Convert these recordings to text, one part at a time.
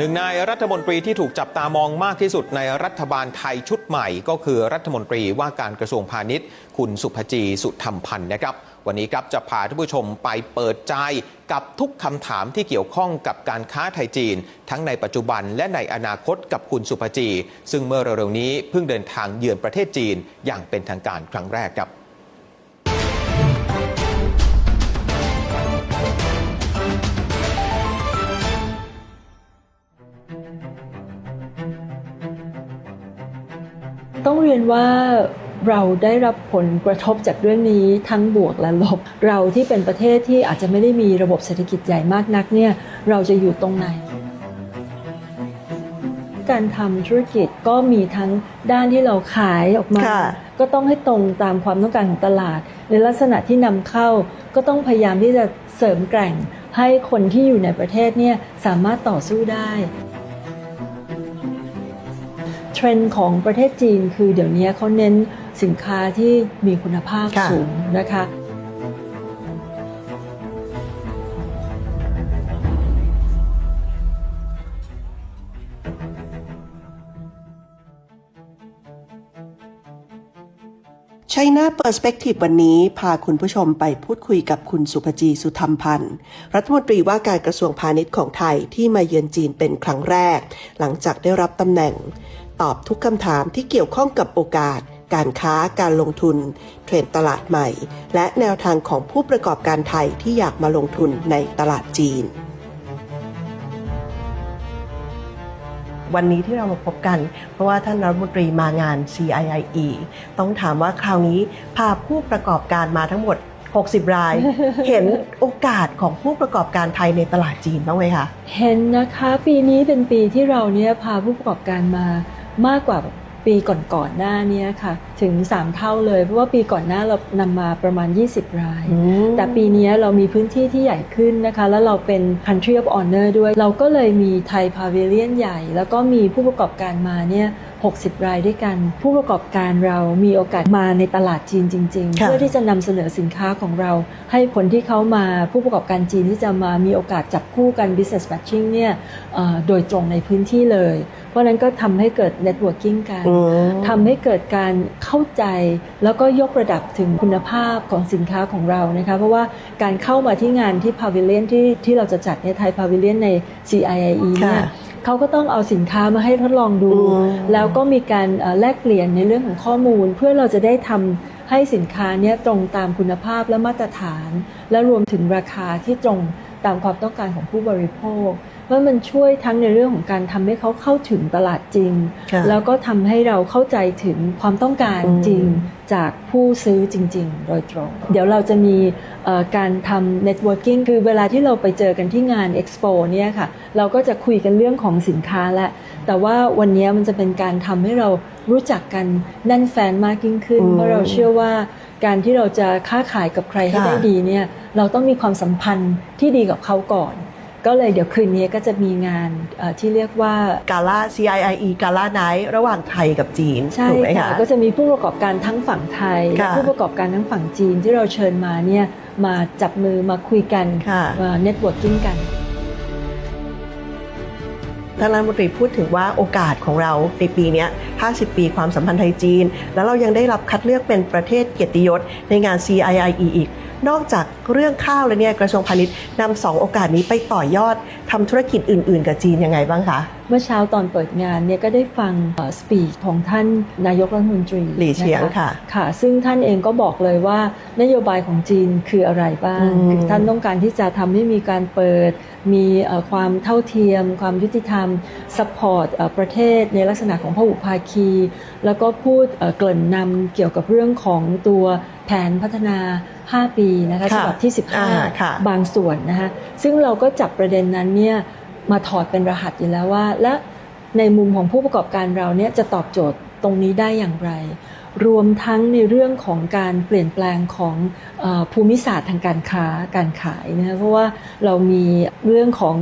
หนึ่งในรัฐมนตรีที่ถูกจับตามองมากที่สุดในรัฐบาลไทยชุดใหม่ ก็คือรัฐมนตรีว่าการกระทรวงพาณิชย์ คุณสุภจีสุธรรมพันธ์นะครับ วันนี้ครับจะพาท่านผู้ชมไปเปิดใจกับทุกคำถามที่เกี่ยวข้องกับการค้าไทยจีน ทั้งในปัจจุบันและในอนาคตกับคุณสุภจี ซึ่งเมื่อเร็วๆนี้เพิ่งเดินทางเยือนประเทศจีนอย่างเป็นทางการครั้งแรกครับ ต้องเรียนว่าเราได้รับผลกระทบจากเรื่องนี้ทั้งบวกและลบ เราที่เป็นประเทศที่อาจจะไม่ได้มีระบบเศรษฐกิจใหญ่มากนักเนี่ยเราจะอยู่ตรงไหน การทำธุรกิจก็มีทั้งด้านที่เราขายออกมาค่ะก็ต้องให้ตรงตามความต้องการของตลาด ในลักษณะที่นำเข้าก็ต้องพยายามที่จะเสริมแกร่งให้คนที่อยู่ในประเทศเนี่ยสามารถต่อสู้ได้เทรนด์ของประเทศจีนคือเดี๋ยวนี้เขาเน้นสินค้าที่มีคุณภาพค่ะ สูงนะคะ ชัยนา Perspective วันนี้ พาคุณผู้ชมไปพูดคุยกับคุณสุภจีสุธรรมพันธ์ รัฐมนตรีว่าการกระทรวงพาณิชย์ของไทยที่มาเยือนจีนเป็นครั้งแรก หลังจากได้รับตำแหน่ง ตอบทุกคำถามที่เกี่ยวข้องกับโอกาส การค้าการลงทุน เทรนตลาดใหม่ และแนวทางของผู้ประกอบการไทยที่อยากมาลงทุนในตลาดจีน วันนี้ที่เรามาพบกัน เพราะว่าท่านรัฐมนตรีมางาน CIIE ต้องถามว่าคราวนี้พาผู้ประกอบการมาทั้งหมด 60 ราย เห็นโอกาสของผู้ประกอบการไทยในตลาดจีนบ้างไหมคะ เห็นนะคะปีนี้เป็นปีที่เราเนี่ยพาผู้ประกอบการมามากกว่า ปีก่อนๆหน้าเนี้ค่ะ ถึง 3 เท่าเลย เพราะว่าปีก่อนหน้าเรานำมาประมาณ 20 ราย แต่ปีนี้เรามีพื้นที่ที่ใหญ่ขึ้นนะคะ แล้วเราเป็น country of honor ด้วย เราก็เลยมีไทยพา v ิเลียนใหญ่ แล้วก็มีผู้ประกอบการมาเนี่ย 60 รายด้วยกัน ผู้ประกอบการเรามีโอกาสมาในตลาดจีนจริงๆค่ะเพื่อที่จะนำเสนอสินค้าของเรา ให้คนที่เขามาผู้ประกอบการจีนที่จะมามีโอกาสจับคู่กัน business matching เนี่ยเอ่อโดยตรงในพื้นที่เลย เพราะฉะนั้นก็ทำให้เกิด networking กันอืมทำให้เกิดการเข้าใจแล้วก็ยกระดับถึงคุณภาพของสินค้าของเรานะคะเพราะว่าการเข้ามาที่งานที่พาวิเลียนที่ที่เราจะจัดในไทยพาวิเลียนใน CIIE เนี่ยค่ะ เขาก็ต้องเอาสินค้ามาให้ทดลองดูอืมแล้วก็มีการเอ่อแลกเปลี่ยนในเรื่องของข้อมูล เพื่อเราจะได้ทำให้สินค้าเนี้ยตรงตามคุณภาพและมาตรฐาน และรวมถึงราคาที่ตรงตามความต้องการของผู้บริโภค เพราะมันช่วยทั้งในเรื่องของการทำให้เขาเข้าถึงตลาดจริงค่ะแล้วก็ทำให้เราเข้าใจถึงความต้องการอืมจริงจากผู้ซื้อจริง ๆ โดยตรง เดี๋ยวเราจะมีเอ่อการทำ networking คือเวลาที่เราไปเจอกันที่งาน expo เนี่ยค่ะ เราก็จะคุยกันเรื่องของสินค้าและ แต่ว่าวันนี้มันจะเป็นการทำให้เรารู้จักกันแน่นแฟนมากยิ่งขึ้นอืมเพราะเราเชื่อว่าการที่เราจะค้าขายกับใครให้ค่ะได้ดีเนี่ย เราต้องมีความสัมพันธ์ที่ดีกับเขาก่อน ก็เลยเดี๋ยวคืนนี้ก็จะมีงานเอ่อที่เรียกว่ากาล่า CIIE กาล่าไนท์ระหว่างไทยกับจีนใช่ถูกไหมค่ะคะก็จะมีผู้ประกอบการทั้งฝั่งไทยและค่ะผู้ประกอบการทั้งฝั่งจีนที่เราเชิญมาเนี่ยมาจับมือมาคุยกันค่ะมาเน็ตเวิร์กิ่งกันท่านรัฐมนตรีพูดถึงว่าโอกาสของเราในปีเนี้ย50 ปีความสัมพันธ์ไทยจีน แล้วเรายังได้รับคัดเลือกเป็นประเทศเกียรติยศในงาน CIIE อีก นอกจากเรื่องข้าวแล้วเนี่ยกระทรวงพาณิชย์นำสองโอกาสนี้ไปต่อยอดทำธุรกิจอื่น ๆ กับจีนยังไงบ้างคะ เมื่อเช้าตอนเปิดงานเนี่ยก็ได้ฟังสปีชของท่านนายกรัฐมนตรีหลี่เฉียงนค่ะค่ะ ซึ่งท่านเองก็บอกเลยว่านโยบายของจีนคืออะไรบ้างอืมคือท่านต้องการที่จะทำให้มีการเปิด มีเอ่อความเท่าเทียม ความยุติธรรมซัพพอร์ตประเทศในลักษณะของพหุภาคี แล้วก็พูดเอ่อเกริ่นนำเกี่ยวกับเรื่องของตัว แผนพัฒนา 5 ปีนะคะค่ะฉบับที่อ่าค่ะ15 บางส่วนนะคะซึ่งเราก็จับประเด็นนั้นเนี่ยมาถอดเป็นรหัสอยู่แล้วว่า และในมุมของผู้ประกอบการเราเนี่ยจะตอบโจทย์ตรงนี้ได้อย่างไร รวมทั้งในเรื่องของการเปลี่ยนแปลงของอภูมิศาสตร์ทางการค้าการขายนะคะเพราะว่าเรามีเรื่องของ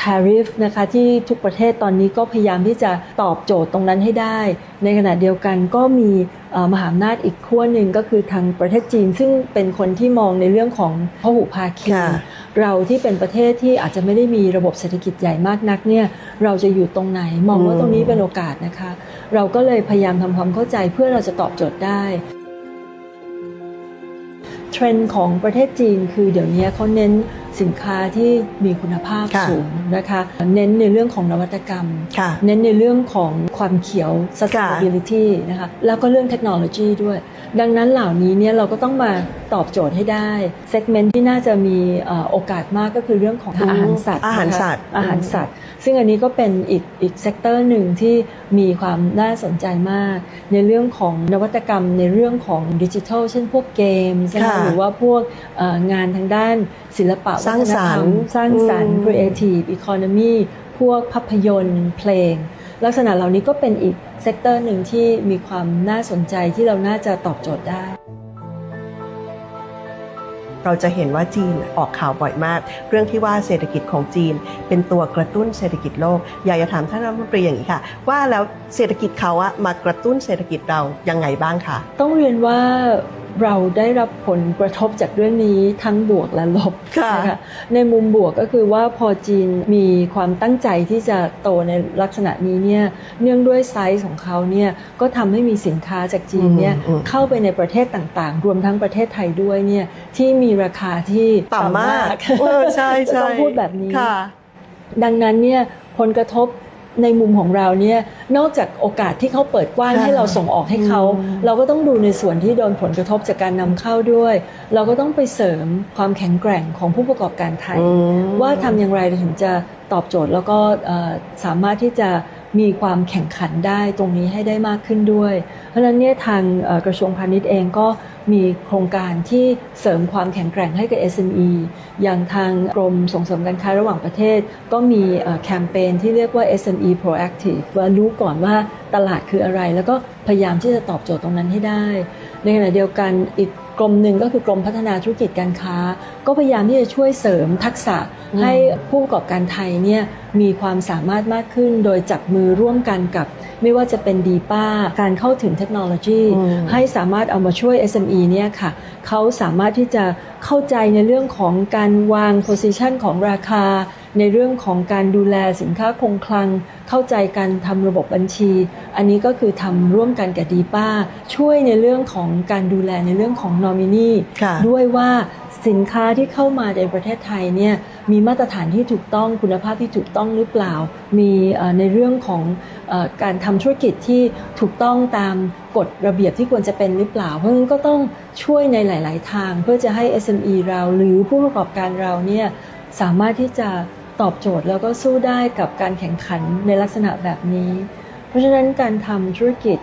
tariff นะคะที่ทุกประเทศตอนนี้ก็พยายามที่จะตอบโจทย์ตรงนั้นให้ได้ ในขณะเดียวกันก็มีมหาอำนาจอีกขั้วหนึ่งก็คือทางประเทศจีน ซึ่งเป็นคนที่มองในเรื่องของพหุภาคีเราที่เป็นประเทศที่อาจจะไม่ได้มีระบบเศรษฐกิจใหญ่มากนักเนี่ยเราจะอยู่ตรงไหนมองว่าตรงนี้เป็นโอกาสนะคะ เราก็เลยพยายามทำความเข้าใจเพื่อเราจะตอบโจทย์ได้เทรนด์ของประเทศจีนคือเดี๋ยวนี้เขาเน้นสินค้าที่มีคุณภาพค่ะสูงนะคะ เน้นในเรื่องของนวัตกรรมค่ะเน้นในเรื่องของความเขียว sustainability นะคะแล้วก็เรื่องเทคโนโลยีด้วย ดังนั้นเหล่านี้เนี่ยเราก็ต้องมาตอบโจทย์ให้ได้ เซกเมนต์ที่น่าจะมีเอ่อโอกาสมากก็คือเรื่องของอืมอาหารสัตว์อาหารนะคะสัตว์อาหารสัตว์ ซึ่งอันนี้ก็เป็นอีกอีกเซกเตอร์หนึ่งที่มีความน่าสนใจมาก ในเรื่องของนวัตกรรมในเรื่องของดิจิทัล เช่นพวกเกมส์นะคะค่ะหรือว่าพวกเอ่องานทางด้านศิลปะสร้างสรรค์วัฒนธมสร้างสรรค์อืม creative economy พวกภาพยนตร์เพลง ลักษณะเหล่านี้ก็เป็นอีกเซกเตอร์หนึ่งที่มีความน่าสนใจที่เราน่าจะตอบโจทย์ได้ เราจะเห็นว่าจีนออกข่าวบ่อยมาก เรื่องที่ว่าเศรษฐกิจของจีน เป็นตัวกระตุ้นเศรษฐกิจโลก อยากจะถามท่านรัฐมนตรีอย่างนี้ค่ะ ว่าแล้วเศรษฐกิจเขาอะมากระตุ้นเศรษฐกิจเรายังไงบ้างคะต้องเรียนว่า เราได้รับผลกระทบจากเรื่องนี้ทั้งบวกและลบค่ะนะคะในมุมบวกก็คือว่าพอจีนมีความตั้งใจที่จะโตในลักษณะนี้เนี่ยเนื่องด้วยไซส์ของเขาเนี่ยก็ทำให้มีสินค้าจากจีนเนี่ยอืมเข้าไปในประเทศต่างๆ รวมทั้งประเทศไทยด้วยเนี่ยที่มีราคาที่ต่ำมากเออใช่จะใช่ต้องพูดแบบนี้ค่ะดังนั้นเนี่ยผลกระทบ ในมุมของเราเนี่ยนอกจากโอกาสที่เขาเปิดกว้างค่ะให้เราส่งออกให้เขาอืมเราก็ต้องดูในส่วนที่โดนผลกระทบจากการนำเข้าด้วย เราก็ต้องไปเสริมความแข็งแกร่งของผู้ประกอบการไทยอืมว่าทำอย่างไรเราถึงจะตอบโจทย์แล้วก็เอ่อสามารถที่จะ มีความแข่งขันได้ตรงนี้ให้ได้มากขึ้นด้วย เพราะฉะนั้นเนี่ยทางกระทรวงพาณิชย์เองก็มีโครงการที่เสริมความแข็งแกร่งให้กับ SME อย่างทางกรมส่งเสริมการค้าระหว่างประเทศ ก็มีแคมเปญที่เรียกว่า SME Proactive ว่ารู้ก่อนว่าตลาดคืออะไร แล้วก็พยายามที่จะตอบโจทย์ตรงนั้นให้ได้ ในขณะเดียวกันอีกกรมหนึ่งก็คือกรมพัฒนาธุรกิจการค้า ก็พยายามที่จะช่วยเสริมทักษะให้ผู้ประกอบการไทยเนี่ย มีความสามารถมากขึ้น โดยจับมือร่วมกันกับ ไม่ว่าจะเป็นดีป้า การเข้าถึงเทคโนโลยีอืมให้สามารถเอามาช่วย SME เนี่ยค่ะเขาสามารถที่จะเข้าใจในเรื่องของการวาง position ของราคา ในเรื่องของการดูแลสินค้าคงคลัง เข้าใจการทำระบบบัญชี อันนี้ก็คือทำร่วมกันกับดีป้า ช่วยในเรื่องของการดูแลในเรื่องของนอมินีค่ะด้วยว่า สินค้าที่เข้ามาในประเทศไทยเนี่ยมีมาตรฐานที่ถูกต้องคุณภาพที่ถูกต้องหรือเปล่า มีในเรื่องของอการทำธุรกิจที่ถูกต้องตามกฎระเบียบที่ควรจะเป็นหรือเปล่า เพราะฉะนั้นก็ต้องช่วยในหลาย ๆ ทาง เพื่อจะให้ SME เราหรือผู้ประกอบการเราเนี่ยสามารถที่จะตอบโจทย์แล้วก็สู้ได้กับการแข่งขันในลักษณะแบบนี้ เพราะฉะนั้นการทำธุรกิจ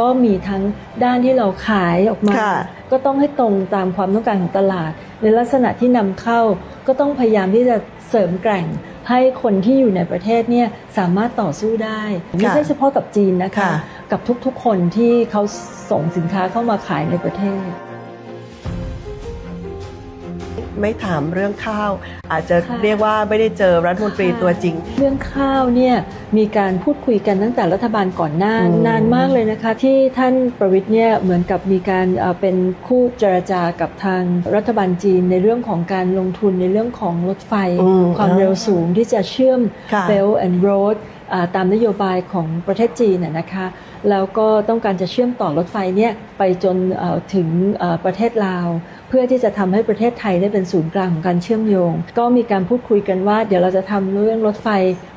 ก็มีทั้งด้านที่เราขายออกมาค่ะก็ต้องให้ตรงตามความต้องการของตลาด ในลักษณะที่นำเข้าก็ต้องพยายามที่จะเสริมแกร่ง ให้คนที่อยู่ในประเทศเนี่ยสามารถต่อสู้ได้ ไม่ใช่เฉพาะกับจีนนะคะค่ะกับทุกๆคนที่เขาส่งสินค้าเข้ามาขายในประเทศ ไม่ถามเรื่องข้าว อาจจะค่ะเรียกว่าไม่ได้เจอรัฐมนตรีตัวจริง เรื่องข้าวเนี่ยมีการพูดคุยกันตั้งแต่รัฐบาลก่อนหน้าอืมนานมากเลยนะคะ ที่ท่านประวิทย์เนี่ยเหมือนกับมีการเอ่อเป็นคู่เจรจากับทางรัฐบาลจีนในเรื่องของการลงทุนในเรื่องของรถไฟอืมความเร็วสูงที่จะเชื่อมค่ะ Belt and Road อ่าตามนโยบายของประเทศจีนน่ะนะคะ แล้วก็ต้องการจะเชื่อมต่อรถไฟเนี่ยไปจนเอ่อถึงเอ่อประเทศลาว เพื่อที่จะทำให้ประเทศไทยได้เป็นศูนย์กลางของการเชื่อมโยง ก็มีการพูดคุยกันว่า เดี๋ยวเราจะทำเรื่องรถไฟ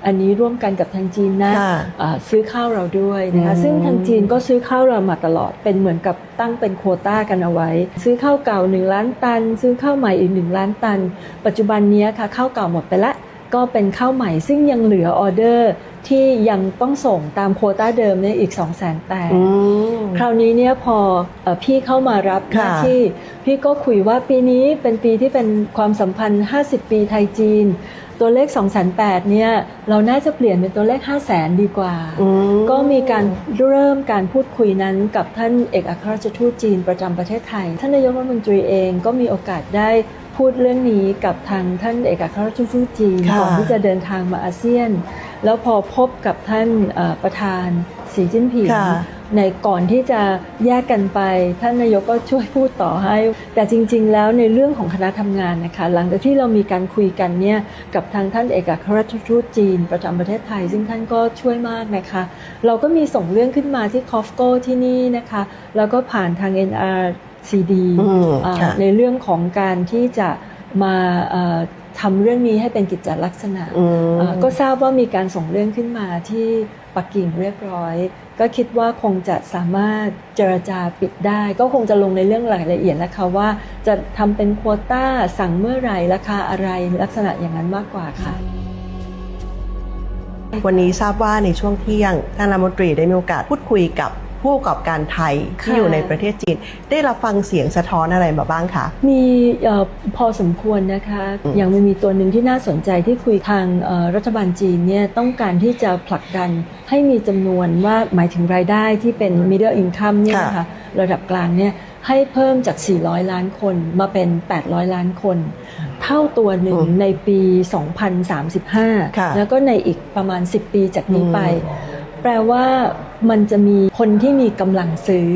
อันนี้ร่วมกันกับทางจีนนะค่ะอ่าซื้อข้าวเราด้วยนะคะอืมซึ่งทางจีนก็ซื้อข้าวเรามาตลอดเป็นเหมือนกับตั้งเป็นโควต้ากันเอาไว้ ซื้อข้าวเก่า1ล้านตัน ซื้อข้าวใหม่อีก1ล้านตัน ปัจจุบันเนี้ยค่ะข้าวเก่าหมดไปละก็เป็นข้าวใหม่ซึ่งยังเหลือออเดอร์ ที่ยังต้องส่งตามโควต้าเดิมเนี่ยอีก2 0 0 0 0 0แปดอืมคราวนี้เนี่ยพอเอ่อพี่เข้ามารับหค่ะน้าที่ พี่ก็คุยว่าปีนี้เป็นปีที่เป็นความสัมพันธ์ 50 ปีไทยจีน ตัวเลข2 8 0 0 0เนี่ยเราน่าจะเปลี่ยนเป็นตัวเลข 5 0 0 0 0 0ดีกว่าอืมก็มีการเริ่มการพูดคุยนั้นกับท่านเอกอัครราชทูตจีนประจำประเทศไทย ท่านนายกรัฐมนตรีเองก็มีโอกาสได้พูดเรื่องนี้กับทางท่านเอกอัครราชทูตจีนค่ะก่อนที่จะเดินทางมาอาเซียน แล้วพอพบกับท่านเอ่อประธานสีจิ้นผิงค่ะในก่อนที่จะแยกกันไป ท่านนายกก็ช่วยพูดต่อให้ แต่จริง ๆ แล้วในเรื่องของคณะทำงานนะคะ หลังจากที่เรามีการคุยกันเนี่ยกับทางท่านเอกอัครราชทูตจีน ประจำประเทศไทย ซึ่งท่านก็ช่วยมากนะคะ เราก็มีส่งเรื่องขึ้นมาที่คอฟโกที่นี่นะคะ แล้วก็ผ่านทาง NRCD อืมอ่าค่ะในเรื่องของการที่จะมาเอ่อ ทำเรื่องนี้ให้เป็นกิจจลักษณะอืมเอ่อก็ทราบว่ามีการส่งเรื่องขึ้นมาที่ปักกิ่งเรียบร้อย ก็คิดว่าคงจะสามารถเจรจาปิดได้ ก็คงจะลงในเรื่องรายละเอียดแล้วค่ะว่าจะทำเป็นโควต้าสั่งเมื่อไหร่ราคาอะไรลักษณะอย่างนั้นมากกว่าค่ะ วันนี้ทราบว่าในช่วงเที่ยงท่านรัฐมนตรีได้มีโอกาสพูดคุยกับ ผู้ประกอบการไทยที่ค่ะอยู่ในประเทศจีน ได้รับฟังเสียงสะท้อนอะไรมาบ้างคะ มีเอ่อพอสมควรนะคะอืมอย่างมันมีตัวหนึ่งที่น่าสนใจที่คุยทางเอ่อรัฐบาลจีนเนี่ยต้องการที่จะผลักดันให้มีจำนวนว่าหมายถึงรายได้ที่เป็น middle income เนี่ยนะคะระดับกลางเนี่ยให้เพิ่มจาก 400 ล้านคนมาเป็น 800 ล้านคน เท่าตัวหนึ่งอืมในปีค่ะ2035 แล้วก็ในอีกประมาณ 10 ปีจากนี้ไปอืมแปลว่า มันจะมีคนที่มีกำลังซื้อ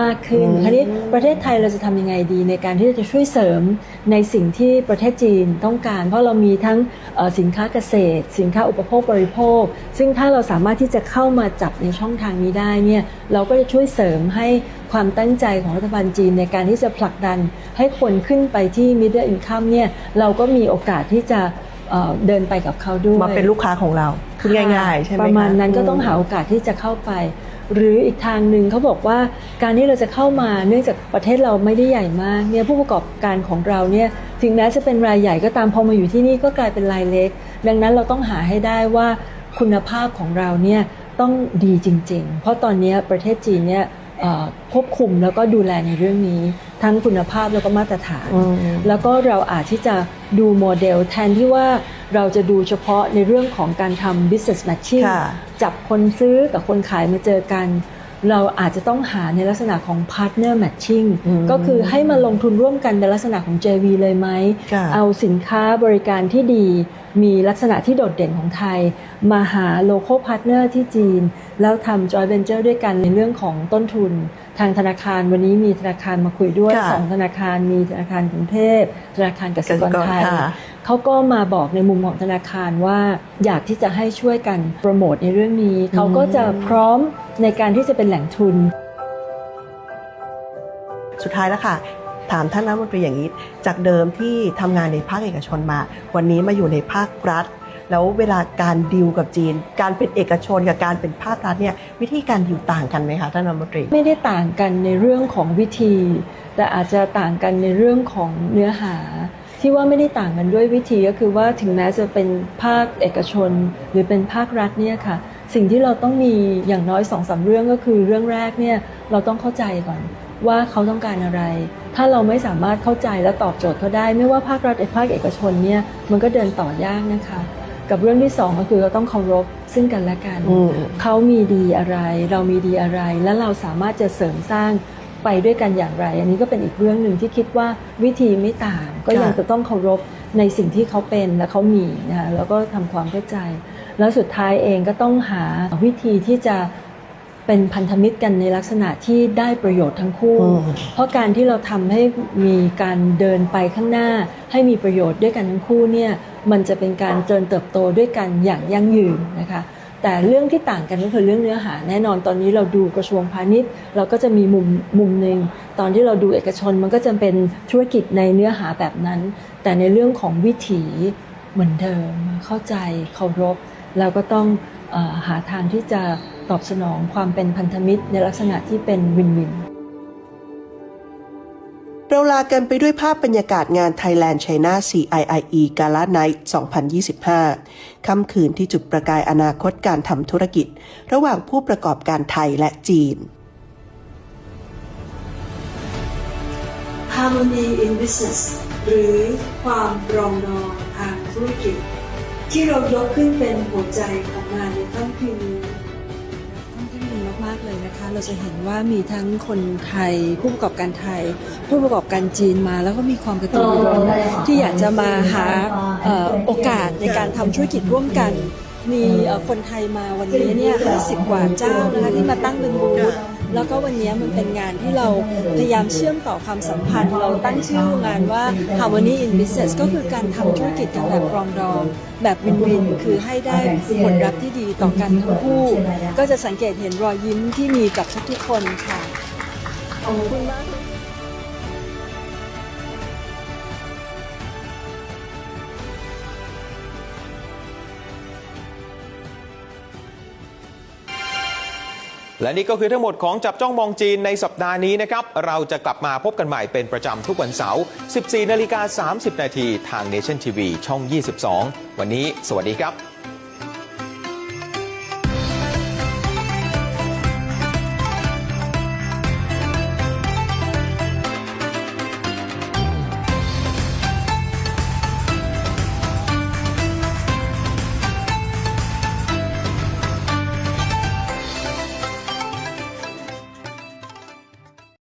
มากขึ้นอืมคราวนี้ประเทศไทยเราจะทำยังไงดีในการที่จะช่วยเสริมในสิ่งที่ประเทศจีนต้องการ เพราะเรามีทั้งเอ่อสินค้าเกษตร สินค้าอุปโภคบริโภค ซึ่งถ้าเราสามารถที่จะเข้ามาจับในช่องทางนี้ได้เนี่ยเราก็จะช่วยเสริมให้ความตั้งใจของรัฐบาลจีนในการที่จะผลักดันให้คนขึ้นไปที่ middle income เนี่ยเราก็มีโอกาสที่จะ เอ่อเดินไปกับเขาด้วยมาเป็นลูกค้าของเราพูดง่ายๆใช่ไหมคประมาณนั้นก็ต้องหาโอกาสที่จะเข้าไป หรืออีกทางหนึ่งเขาบอกว่าการที่เราจะเข้ามาเนื่องจากประเทศเราไม่ได้ใหญ่มากเนี่ยผู้ประกอบการของเราเนี่ยถึงแม้จะเป็นรายใหญ่ก็ตามพอมาอยู่ที่นี่ก็กลายเป็นรายเล็ก ดังนั้นเราต้องหาให้ได้ว่าคุณภาพของเราเนี่ยต้องดีจริง ๆ เพราะตอนนี้ประเทศจีนเนี่ยเอ่อ ควบคุมแล้วก็ดูแลในเรื่องนี้ ทั้งคุณภาพแล้วก็มาตรฐานอืมแล้วก็เราอาจที่จะดูโมเดลแทนที่ว่าเราจะดูเฉพาะในเรื่องของการทำ business matching ค่ะจับคนซื้อกับคนขายมาเจอกัน เราอาจจะต้องหาในลักษณะของ partner matching อืมก็คือให้มาลงทุนร่วมกันในลักษณะของ JV เลยไหมค่ะเอาสินค้าบริการที่ดี มีลักษณะที่โดดเด่นของไทย มาหา local partner ที่จีน แล้วทำ joint venture ด้วยกันในเรื่องของต้นทุน ทางธนาคารวันนี้มีธนาคารมาคุยด้วยค่ะสองธนาคารมีธนาคารกรุงเทพธนาคารกสิกรไทยค่ะเขาก็มาบอกในมุมของธนาคารว่า อยากที่จะให้ช่วยกันโปรโมทในเรื่องนี้เขาก็จะพร้อมในการที่จะเป็นแหล่งทุน สุดท้ายแล้วค่ะ ถามท่านรัฐมนตรีอย่างนี้ จากเดิมที่ทำงานในภาคเอกชนมา วันนี้มาอยู่ในภาครัฐ แล้วเวลาการดิวกับจีน การเป็นเอกชนกับการเป็นภาครัฐเนี่ยวิธีการดิวต่างกันไหมคะท่านรัฐมนตรี ไม่ได้ต่างกันในเรื่องของวิธี แต่อาจจะต่างกันในเรื่องของเนื้อหาที่ว่าไม่ได้ต่างกันด้วยวิธีก็คือว่าถึงแม้จะเป็นภาคเอกชนหรือเป็นภาครัฐเนี่ยค่ะ สิ่งที่เราต้องมีอย่างน้อยสองสามเรื่องก็คือเรื่องแรกเนี่ยเราต้องเข้าใจก่อนว่าเขาต้องการอะไร ถ้าเราไม่สามารถเข้าใจและตอบโจทย์เขาได้ ไม่ว่าภาครัฐหรือภาคเอกชนเนี่ยมันก็เดินต่อยากนะคะ กับเรื่องที่สองก็คือเราต้องเคารพซึ่งกันและกันอืมเขามีดีอะไร เรามีดีอะไร และเราสามารถจะเสริมสร้างไปด้วยกันอย่างไร อันนี้ก็เป็นอีกเรื่องหนึ่งที่คิดว่าวิธีไม่ต่างก็ยังค่ะจะต้องเคารพในสิ่งที่เขาเป็นและเขามีนะคะแล้วก็ทำความเข้าใจ แล้วสุดท้ายเองก็ต้องหาวิธีที่จะ เป็นพันธมิตรกันในลักษณะที่ได้ประโยชน์ทั้งคู่อืมเพราะการที่เราทำให้มีการเดินไปข้างหน้า ให้มีประโยชน์ด้วยกันทั้งคู่เนี่ยมันจะเป็นการเจริญเติบโตด้วยกันอย่างยั่งยืนนะคะ แต่เรื่องที่ต่างกันก็คือเรื่องเนื้อหา แน่นอนตอนนี้เราดูกระทรวงพาณิชย์ เราก็จะมีมุมมุมหนึ่งตอนที่เราดูเอกชนมันก็จะเป็นธุรกิจในเนื้อหาแบบนั้น แต่ในเรื่องของวิถีเหมือนเดิมเข้าใจเคารพ เราก็ต้องเออหาทางที่จะตอบสนองความเป็นพันธมิตรในลักษณะที่เป็นวินวินเราลากันไปด้วยภาพบรรยากาศงาน Thailand China CIIE Gala Night 2025 ค่ำคืนที่จุดประกายอนาคตการทำธุรกิจ ระหว่างผู้ประกอบการไทยและจีน Harmony in Business หรือความปรองดองทางธุรกิจ ที่เรายกขึ้นเป็นหัวใจของงานในค่ำคืนนี้ค่อนข้างดีมากๆเลยนะคะ เราจะเห็นว่ามีทั้งคนไทย ผู้ประกอบการไทย ผู้ประกอบการจีนมา แล้วก็มีความกระตือรือร้นที่อยากจะมาหาออโอกาสในการทำธุรกิจร่วมกัน มีคนไทยมาวันนี้เนี่ย50 กว่าเจ้านะคะที่มาตั้งเป็นบูธ แล้วก็วันนี้มันเป็นงานที่เราพยายามเชื่อมต่อความสัมพันธ์ เราตั้งชื่องานว่า Harmony in Business ก็คือการทำธุรกิจกันแบบรองดอง แบบวินวิน คือให้ได้ผลลัพธ์ที่ดีต่อกันทั้งคู่ ก็จะสังเกตเห็นรอยยิ้มที่มีกับทุกๆคนค่ะขอบคุณมาก และนี่ก็คือทั้งหมดของจับจ้องมองจีนในสัปดาห์นี้นะครับ เราจะกลับมาพบกันใหม่เป็นประจำทุกวันเสาร์ 14 นาฬิกา 30 นาทีทาง Nation TV ช่อง 22 วันนี้ สวัสดีครับ